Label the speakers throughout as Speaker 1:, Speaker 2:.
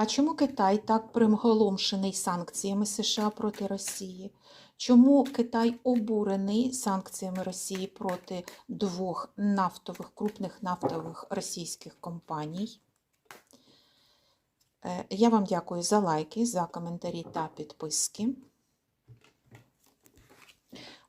Speaker 1: А чому Китай так примголомшений санкціями США проти Росії? Чому Китай обурений санкціями Росії проти двох нафтових крупних нафтових російських компаній? Е, Я вам дякую за лайки, за коментарі та підписки.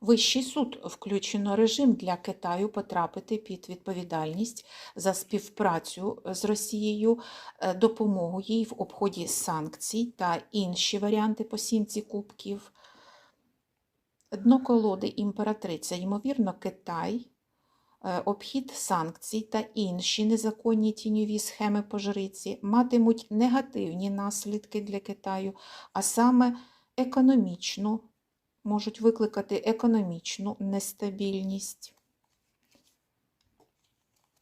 Speaker 1: Вищий суд включено режим для Китаю потрапити під відповідальність за співпрацю з Росією, е, допомогу їй в обході санкцій та інші варіанти по сімці кубків. Дно колоди імператриця, ймовірно, Китай, е, обхід санкцій та інші незаконні тіньові схеми по жриці матимуть негативні наслідки для Китаю, а саме економічну, можуть викликати економічну нестабільність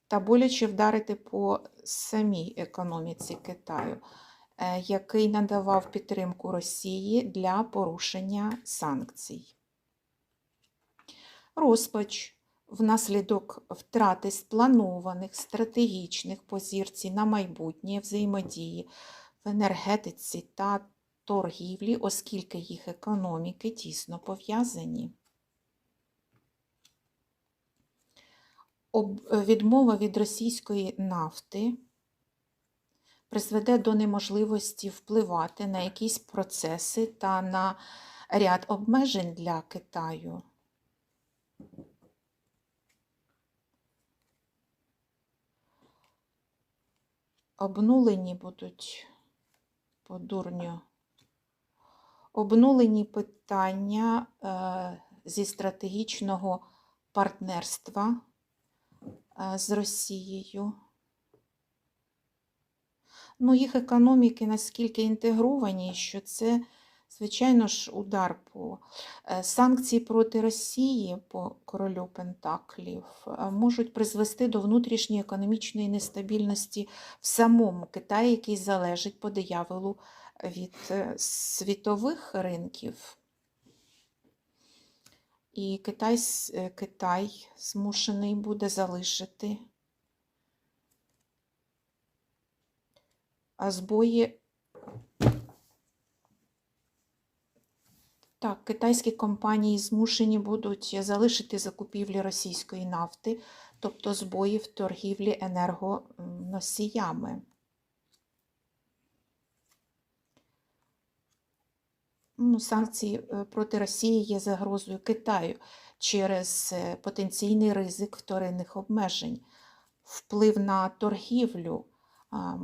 Speaker 1: та боляче вдарити по самій економіці Китаю, е, який надавав підтримку Росії для порушення санкцій. Розпач внаслідок втрати спланованих стратегічних позицій на майбутнє взаємодії в енергетиці та торгівлі, оскільки їх економіки тісно пов'язані. Відмова від російської нафти призведе до неможливості впливати на якісь процеси та на ряд обмежень для Китаю. Обнулені будуть по дурню. Обнулені питання е, зі стратегічного партнерства е, з Росією. Ну, їх економіки наскільки інтегровані, що це, звичайно ж, удар по е, санкції проти Росії по королю Пентаклів е, можуть призвести до внутрішньої економічної нестабільності в самому Китаї, який залежить по дияволу від е, світових ринків. І Китай, Китай змушений буде залишити збої. Так, китайські компанії змушені будуть залишити закупівлі російської нафти, тобто збої в торгівлі енергоносіями. Ну, санкції е, проти Росії є загрозою Китаю через е, потенційний ризик вторинних обмежень, вплив на торгівлю, а,